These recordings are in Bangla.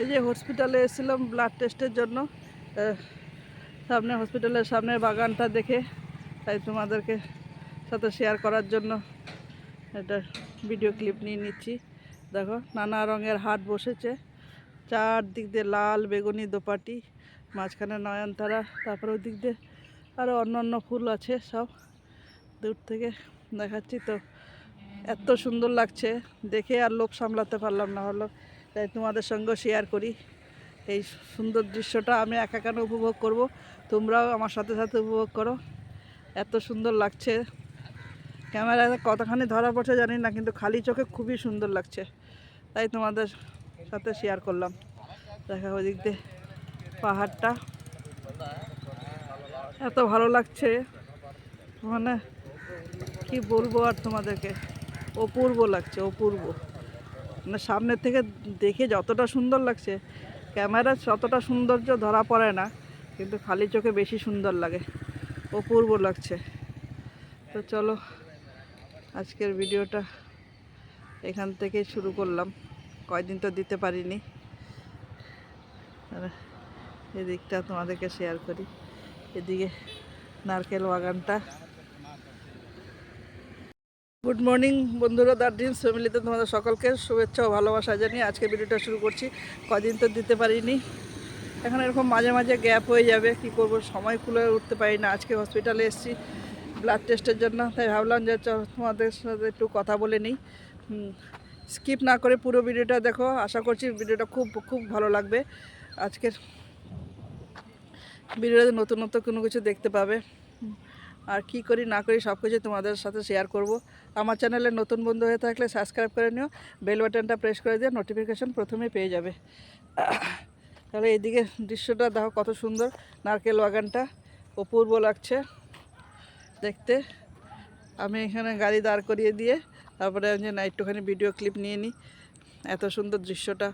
এই যে হসপিটালে এসেছিলাম ব্লাড টেস্টের জন্য। সামনে হসপিটালের সামনের বাগানটা দেখে তাই তোমাদেরকে সাথে শেয়ার করার জন্য একটা ভিডিও ক্লিপ নিয়ে নিচ্ছি। দেখো, নানা রঙের হাট বসেছে। চারদিক দিয়ে লাল বেগুনি দোপাটি, মাঝখানে নয়নতারা, তারপরে দিক দিয়ে আরও অন্য অন্য ফুল আছে সব। দূর থেকে দেখাচ্ছি তো, এত সুন্দর লাগছে। দেখে আর লোক সামলাতে পারলাম না হলো। তাই তোমাদের সঙ্গে শেয়ার করি। এই সুন্দর দৃশ্যটা আমি একা কেন উপভোগ করব? তোমরাও আমার সাথে সাথে উপভোগ করো। এত সুন্দর লাগছে। ক্যামেরা কতখানি ধরা পড়ছে জানি না, কিন্তু খালি চোখে খুবই সুন্দর লাগছে। তাই তোমাদের সাথে শেয়ার করলাম। দেখা ওদিক দিয়ে পাহাড়টা। এত ভালো লাগছে। মানে কি বলব আর তোমাদেরকে? অপূর্ব লাগছে, অপূর্ব। মানে সামনের থেকে দেখে যতটা সুন্দর লাগছে, ক্যামেরা ততটা সৌন্দর্য ধরা পড়ে না, কিন্তু খালি চোখে বেশি সুন্দর লাগে, অপূর্ব লাগছে। তো চলো, আজকের ভিডিওটা এখান থেকেই শুরু করলাম, কয়দিন তো দিতে পারিনি। এদিকটা তোমাদেরকে শেয়ার করি, এদিকে নারকেল বাগানটা। গুড মর্নিং বন্ধুরা দার্জিলিং ফ্যামিলিতে তোমাদের সকলকে শুভেচ্ছা ও ভালোবাসা জানিয়ে আজকে ভিডিওটা শুরু করছি। কদিন তো দিতে পারিনি। এখন এরকম মাঝে মাঝে গ্যাপ হয়ে যাবে, কি করব? সময় খুলে উঠতে পারি না। আজকে হসপিটালে এসেছি ব্লাড টেস্টের জন্য, তাই ভাবলাম যে তোমাদের সাথে একটু কথা বলে নিই। স্কিপ না করে পুরো ভিডিওটা দেখো। আশা করছি ভিডিওটা খুব খুব ভালো লাগবে। আজকের ভিডিওতে নতুন নতুন কোনো কিছু দেখতে পাবে। আর কি করি, না করি সব কিছু তোমাদের সাথে শেয়ার করব। আমার চ্যানেলে নতুন বন্ধু হয়ে থাকলে সাবস্ক্রাইব করে নিও বেল বাটনটা প্রেস করে দিয়ে নোটিফিকেশান প্রথমেই পেয়ে যাবে। তাহলে এইদিকে দৃশ্যটা দেখো কত সুন্দর, নারকেল বাগানটা অপূর্ব লাগছে। দেখতে, আমি এখানে গাড়ি দাঁড় করিয়ে দিয়ে তারপরে আমি না একটুখানি ভিডিও ক্লিপ নিয়ে নিই। এত সুন্দর দৃশ্যটা,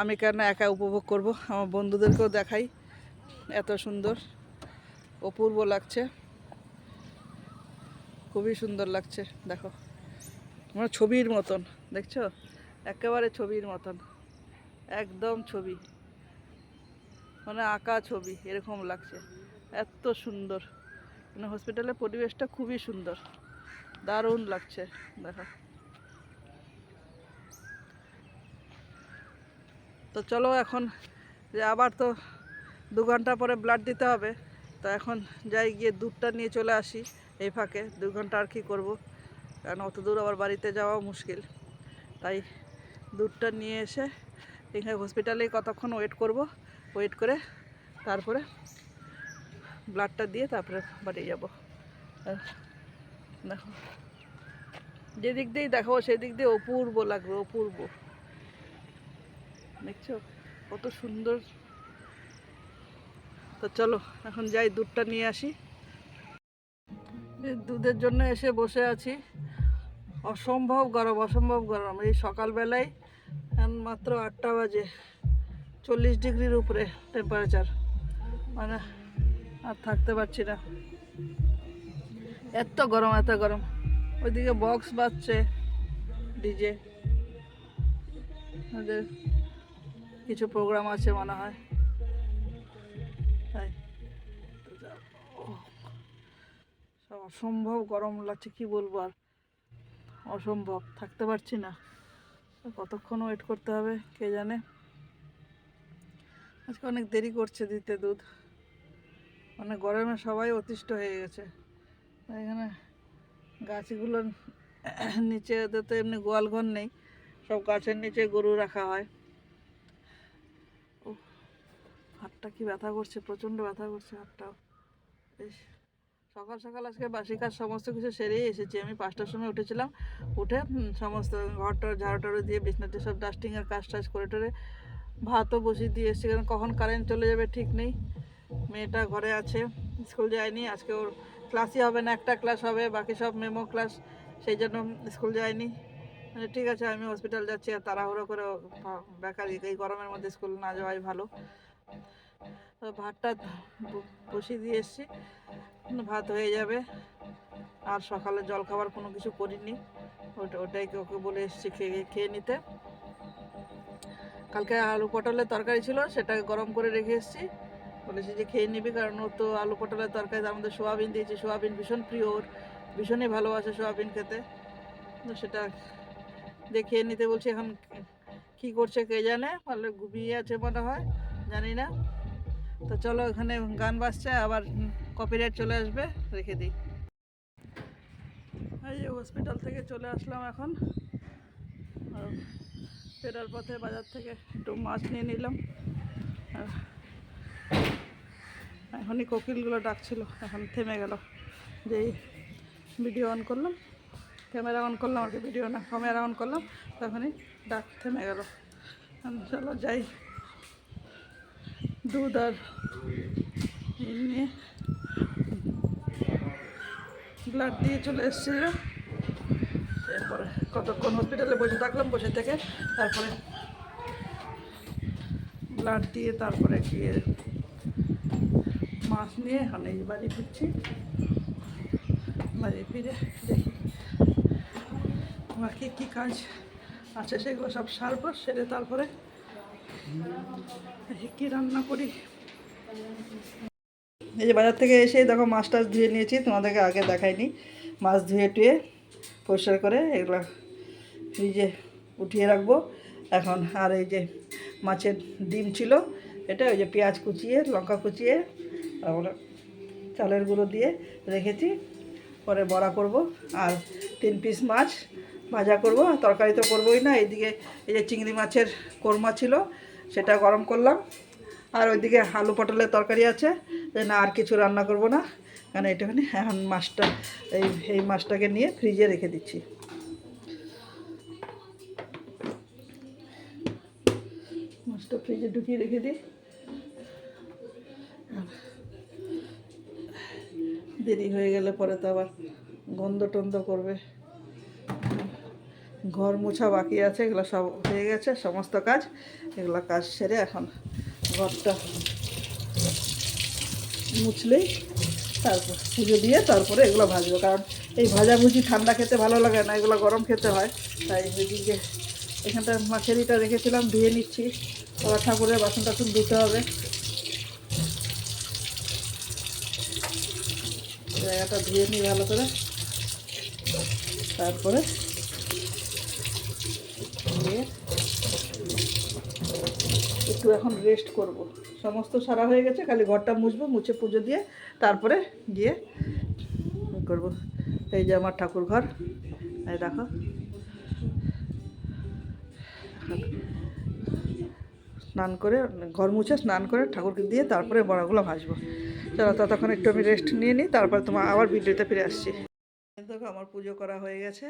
আমি কেন একা উপভোগ করব? আমার বন্ধুদেরকেও দেখাই। এত সুন্দর, অপূর্ব লাগছে। খুবই সুন্দর লাগছে, দেখো। মানে ছবির মতন, দেখছ? একেবারে ছবির মতন। একদম ছবি। মানে আঁকা ছবি, এরকম লাগছে। এত সুন্দর। মানে হসপিটালের পরিবেশটা খুবই সুন্দর। দারুণ লাগছে, দেখো। তো চলো এখন, যে আবার তো দু ঘণ্টা পরে ব্লাড দিতে হবে। তো এখন যাই গিয়ে দুধটা নিয়ে চলে আসি এই ফাঁকে দু ঘণ্টা আর কি করব। কারণ অত দূর আবার বাড়িতে যাওয়া মুশকিল। তাই দুধটা নিয়ে এসে এখানে হসপিটালে কতক্ষণ ওয়েট করব ওয়েট করে তারপরে ব্লাডটা দিয়ে তারপরে বাড়ি যাব। দেখো, যেদিক দিয়েই দেখো সেদিক দিয়ে অপূর্ব লাগবে অপূর্ব। দেখছ? কত সুন্দর তো চলো, এখন যাই দুধটা নিয়ে আসি। দুধের জন্য এসে বসে আছি। অসম্ভব গরম অসম্ভব গরম। এই সকালবেলায় মাত্র আটটা বাজে, চল্লিশ ডিগ্রির উপরে টেম্পারেচার মানে আর থাকতে পারছি না। এত গরম এত গরম। ওইদিকে বক্স বাজছে ডিজে ওদের কিছু প্রোগ্রাম আছে মনে হয়। সব অসম্ভব গরম লাগছে, কি বলব আর? অসম্ভব, থাকতে পারছি না। কতক্ষণ ওয়েট করতে হবে, কে জানে? আজকে অনেক দেরি করছে দিতে দুধ। মানে গরমে সবাই অতিষ্ঠ হয়ে গেছে। এখানে গাছগুলোর নিচে ওদের তো এমনি গোয়াল ঘর নেই, সব গাছের নিচে গরু রাখা হয়। হাতটা কি ব্যথা করছে, প্রচণ্ড ব্যথা করছে হাতটাও। বেশ। সকাল সকাল আজকে বাসি কাজ সমস্ত কিছু সেরেই এসেছি। আমি পাঁচটার সময় উঠেছিলাম, উঠে সমস্ত ঘরটা ঝাড়ু দিয়ে বিছনাতে সব ডাস্টিংয়ের কাজ টাজ করে টরে ভাতও বসিয়ে দিয়ে এসেছি। কারণ কখন কারেন্ট চলে যাবে ঠিক নেই। মেয়েটা ঘরে আছে, স্কুল যায়নি, আজকে ওর ক্লাসই হবে না, একটা ক্লাস হবে, বাকি সব মেমো ক্লাস সেই জন্য স্কুল যায়নি। মানে ঠিক আছে, আমি হসপিটাল যাচ্ছি আর তাড়াহুড়ো করে বেকার, এই গরমের মধ্যে স্কুল না যাওয়াই ভালো। ভাতটা বসিয়ে দিয়ে এসেছি। ভাত হয়ে যাবে। আর সকালে জল খাবার কোনো কিছু করিনি। ওটা, ওটাই ওকে বলে এসেছি খেয়ে খেয়ে নিতে। কালকে আলু পটলের তরকারি ছিল, সেটাকে গরম করে রেখে এসেছি। বলেছি যে খেয়ে নিবি, কারণ ও তো আলু পটলের তরকারি, তার মধ্যে সোয়াবিন দিয়েছি। সোয়াবিন ভীষণ প্রিয় ওর। ভীষণই ভালোবাসে সোয়াবিন খেতে। তো সেটা দিয়ে খেয়ে নিতে বলছি, এখন কি করছে কে জানে? ভালো ঘুমিয়ে আছে মনে হয়, জানি না। তো চলো এখানে গান বাজছে, আবার কপিরাইট চলে আসবে, রেখে দিই। এই হসপিটাল থেকে চলে আসলাম এখন। আর ফেরার পথে বাজার থেকে একটু মাছ নিয়ে নিলাম। আর এখনই কোকিলগুলো ডাকছিল, এখন থেমে গেল। যেই ভিডিও অন করলাম ক্যামেরা অন করলাম আর কি ভিডিও না ক্যামেরা অন করলাম তখনই ডাক থেমে গেল। চলো যাই। দুধ আর নিয়ে ব্লাড দিয়ে চলে এসেছিল। এরপরে কতক্ষণ হসপিটালে বসে থাকলাম, বসে থেকে তারপরে ব্লাড দিয়ে তারপরে গিয়ে মাছ নিয়ে এখন বাড়ি ফিরছি। বাড়ি ফিরে দেখি বাকি কী কাজ আছে সেগুলো সব সারবো, সেরে তারপরে রান্না করি? এই যে বাজার থেকে এসে দেখো মাছ টাছ ধুয়ে নিয়েছি, তোমাদেরকে আগে দেখাইনি। মাছ ধুয়ে টুয়ে পরিষ্কার করে এগুলো ফ্রিজে উঠিয়ে রাখব। এখন আর এই যে মাছের ডিম ছিল, এটা ওই যে পেঁয়াজ কুচিয়ে, লঙ্কা কুচিয়ে, তারপরে চালের গুঁড়ো দিয়ে রেখেছি। পরে বড়া করব আর তিন পিস মাছ ভাজা করব। তরকারি তো করবোই না, এইদিকে এই যে চিংড়ি মাছের কোরমা ছিল সেটা গরম করলাম। আর ওইদিকে আলু পটলের তরকারি আছে। যে না আর কিছু রান্না করব না। কারণ এইটুখানি এখন মাছটা, এই এই মাছটাকে নিয়ে ফ্রিজে রেখে দিচ্ছি। মাছটা ফ্রিজে ঢুকিয়ে রেখে দিই। দেরি হয়ে গেলে পরে তো আবার গন্ধ টন্ধ করবে। ঘর মোছা বাকি আছে, এগুলো সব হয়ে গেছে, সমস্ত কাজ। এগুলো কাজ সেরে এখন ঘরটা মুছলেই তারপর পুজো দিয়ে তারপরে এগুলো ভাজবো। কারণ এই ভাজাভুজি ঠান্ডা খেতে ভালো লাগে না, এগুলো গরম খেতে হয়। তাই এদিকে এখানটা মাছেরিটা রেখেছিলাম, ধুয়ে নিচ্ছি। আবার ঠাকুরের বাসন টাসন ধুতে হবে। জায়গাটা ধুয়ে নিই ভালো করে। তারপরে দিয়ে একটু এখন রেস্ট করব। সমস্ত সারা হয়ে গেছে, খালি ঘরটা মুছবো, মুছে পুজো দিয়ে তারপরে গিয়ে করব। এই যে আমার ঠাকুর ঘর, এই দেখো। স্নান করে, ঘর মুছে স্নান করে ঠাকুরকে দিয়ে তারপরে বড়াগুলো ভাজবো। চলো ততক্ষণ একটু আমি রেস্ট নিয়ে নিই, তারপরে তোমার আবার ভিডিওতে ফিরে আসছি। দেখো আমার পুজো করা হয়ে গেছে।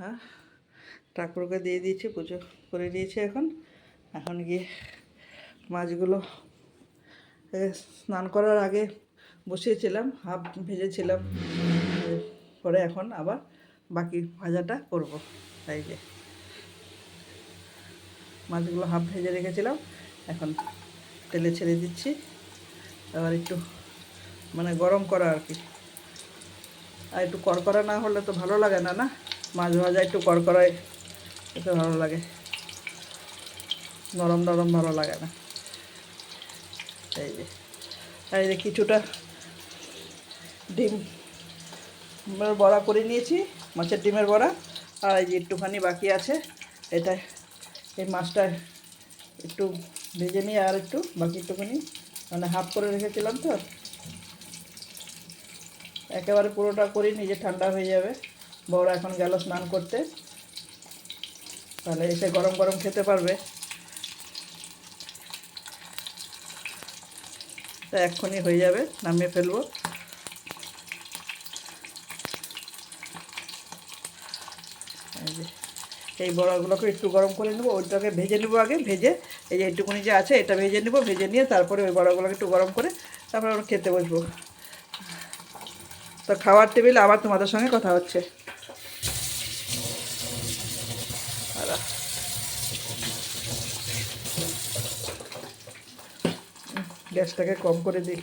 হ্যাঁ। ঠাকুরকে দিয়ে দিয়েছি, পুজো করে দিয়েছি এখন। এখন গিয়ে মাছগুলো স্নান করার আগে বসিয়েছিলাম, হাফ ভেজেছিলাম। পরে এখন আবার বাকি ভাজাটা করব। তাই যে মাছগুলো হাফ ভেজে রেখেছিলাম, এখন তেলে ছেড়ে দিচ্ছি। আবার একটু মানে গরম করা আর কি। আর একটু কড়কড়া না হলে তো ভালো লাগে না না? মাছ ভাজা একটু কড়কড়ায় খেতে ভালো লাগে। নরম নরম ভালো লাগে না। এই যে আর এই যে কিছুটা ডিম। বড়া করে নিয়েছি, মাছের ডিমের বড়া, আর এই যে একটুখানি বাকি আছে। এটা, এই মাছটা একটু ভেজে নিয়ে আর একটু বাকি একটুখানি মানে হাফ করে রেখেছিলাম তো। একেবারে পুরোটা করি নিজে ঠান্ডা হয়ে যাবে। বড় এখন গেল স্নান করতে। তাহলে এসে গরম গরম খেতে পারবে। তা এক্ষুনি হয়ে যাবে, নামিয়ে ফেলব। এই বড়াগুলোকে একটু গরম করে নেব, ওইটাকে ভেজে নেব আগে, ভেজে এই যে একটুকুনি যে আছে, এটা ভেজে নেব, ভেজে নিয়ে তারপরে ওই বড়াগুলোকে একটু গরম করে তারপরে আমরা খেতে বসবো। তো খাওয়ার টেবিলে আবার তোমাদের সঙ্গে কথা হচ্ছে আর গ্যাসটাকে কম করে দিই।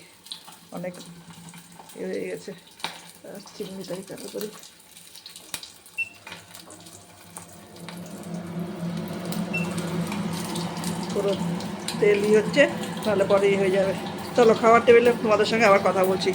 অনেক হয়ে গেছে। আর চিমনিটাই চালু করি? পুরো তেলই হচ্ছে তাহলে পরেই হয়ে যাবে। চলো, খাওয়ার টেবিলে তোমাদের সঙ্গে আবার কথা বলছি।